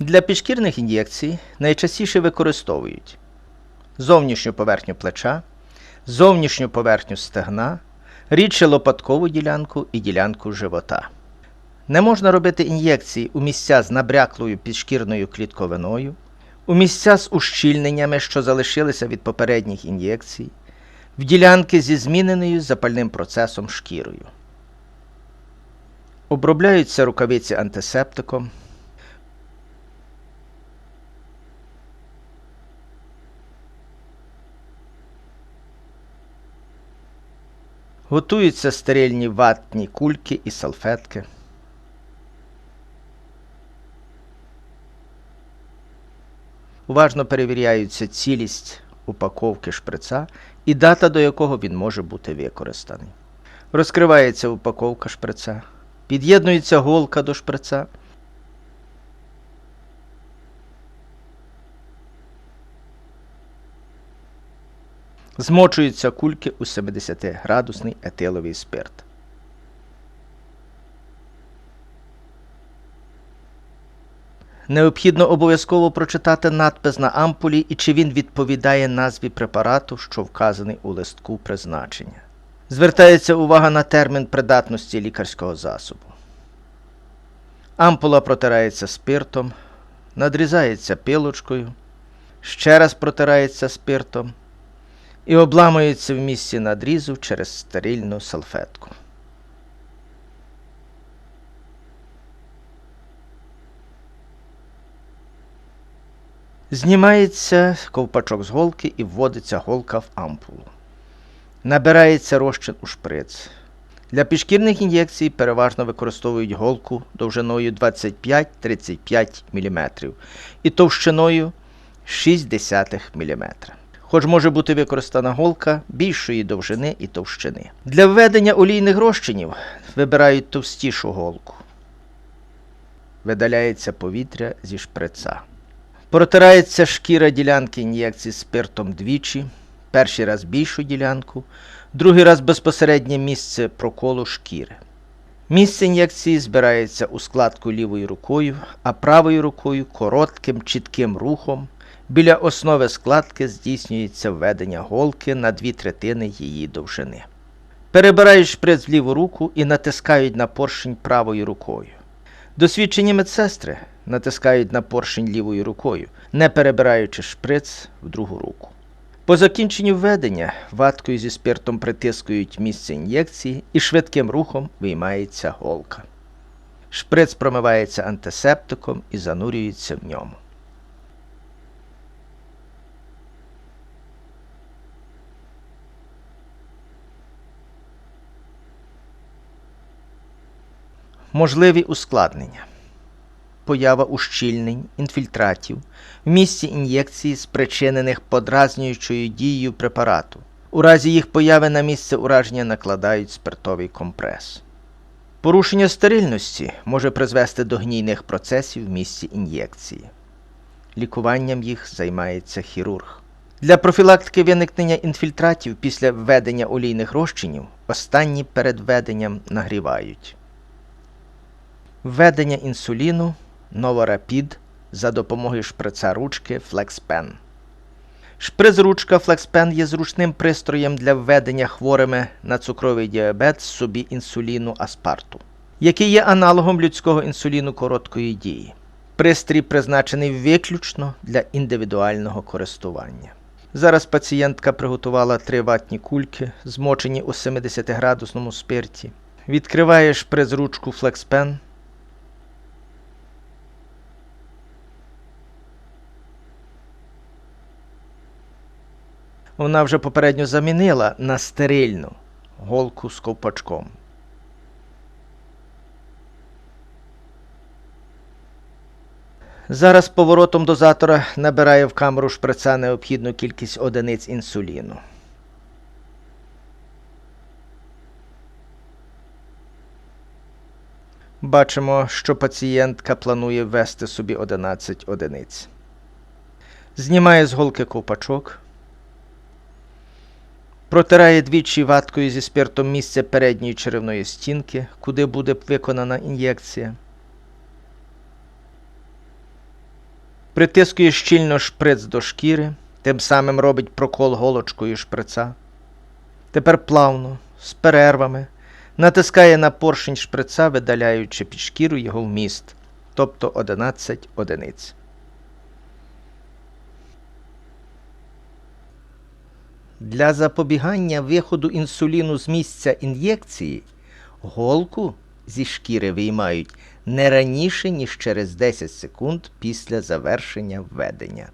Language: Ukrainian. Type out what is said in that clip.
Для підшкірних ін'єкцій найчастіше використовують зовнішню поверхню плеча, зовнішню поверхню стегна, рідше лопаткову ділянку і ділянку живота. Не можна робити ін'єкції у місця з набряклою підшкірною клітковиною, у місця з ущільненнями, що залишилися від попередніх ін'єкцій, в ділянки зі зміненою запальним процесом шкірою. Обробляються рукавиці антисептиком. Готуються стерильні ватні кульки і салфетки. Уважно перевіряються цілість упаковки шприца і дата, до якого він може бути використаний. Розкривається упаковка шприца, під'єднується голка до шприца. Змочуються кульки у 70-градусний етиловий спирт. Необхідно обов'язково прочитати надпис на ампулі і чи він відповідає назві препарату, що вказаний у листку призначення. Звертається увага на термін придатності лікарського засобу. Ампула протирається спиртом, надрізається пилочкою, ще раз протирається спиртом і обламується в місці надрізу через стерильну салфетку. Знімається ковпачок з голки і вводиться голка в ампулу. Набирається розчин у шприц. Для підшкірних ін'єкцій переважно використовують голку довжиною 25-35 мм і товщиною 0,6 мм. Хоч може бути використана голка більшої довжини і товщини. Для введення олійних розчинів вибирають товстішу голку. Видаляється повітря зі шприца. Протирається шкіра ділянки ін'єкції спиртом двічі. Перший раз більшу ділянку, другий раз безпосереднє місце проколу шкіри. Місце ін'єкції збирається у складку лівою рукою, а правою рукою коротким чітким рухом. Біля основи складки здійснюється введення голки на дві третини її довжини. Перебирають шприц в ліву руку і натискають на поршень правою рукою. Досвідчені медсестри натискають на поршень лівою рукою, не перебираючи шприц в другу руку. По закінченню введення ваткою зі спиртом притискують місце ін'єкції і швидким рухом виймається голка. Шприц промивається антисептиком і занурюється в ньому. Можливі ускладнення. Поява ущільнень, інфільтратів в місці ін'єкції, спричинених подразнюючою дією препарату. У разі їх появи на місце ураження накладають спиртовий компрес. Порушення стерильності може призвести до гнійних процесів в місці ін'єкції. Лікуванням їх займається хірург. Для профілактики виникнення інфільтратів після введення олійних розчинів останні перед введенням нагрівають. Введення інсуліну Новорапід за допомогою шприца ручки FlexPen. Шприц-ручка FlexPen є зручним пристроєм для введення хворими на цукровий діабет собі інсуліну аспарту, який є аналогом людського інсуліну короткої дії. Пристрій призначений виключно для індивідуального користування. Зараз пацієнтка приготувала три ватні кульки, змочені у 70-градусному спирті. Відкриває шприц-ручку FlexPen вона вже попередньо замінила на стерильну голку з ковпачком. Зараз поворотом дозатора набирає в камеру шприца необхідну кількість одиниць інсуліну. Бачимо, що пацієнтка планує ввести собі 11 одиниць. Знімає з голки ковпачок. Протирає двічі ваткою зі спиртом місце передньої черевної стінки, куди буде виконана ін'єкція. Притискує щільно шприц до шкіри, тим самим робить прокол голочкою шприца. Тепер плавно, з перервами, натискає на поршень шприца, видаляючи під шкіру його вміст, тобто 11 одиниць. Для запобігання виходу інсуліну з місця ін'єкції голку зі шкіри виймають не раніше, ніж через 10 секунд після завершення введення.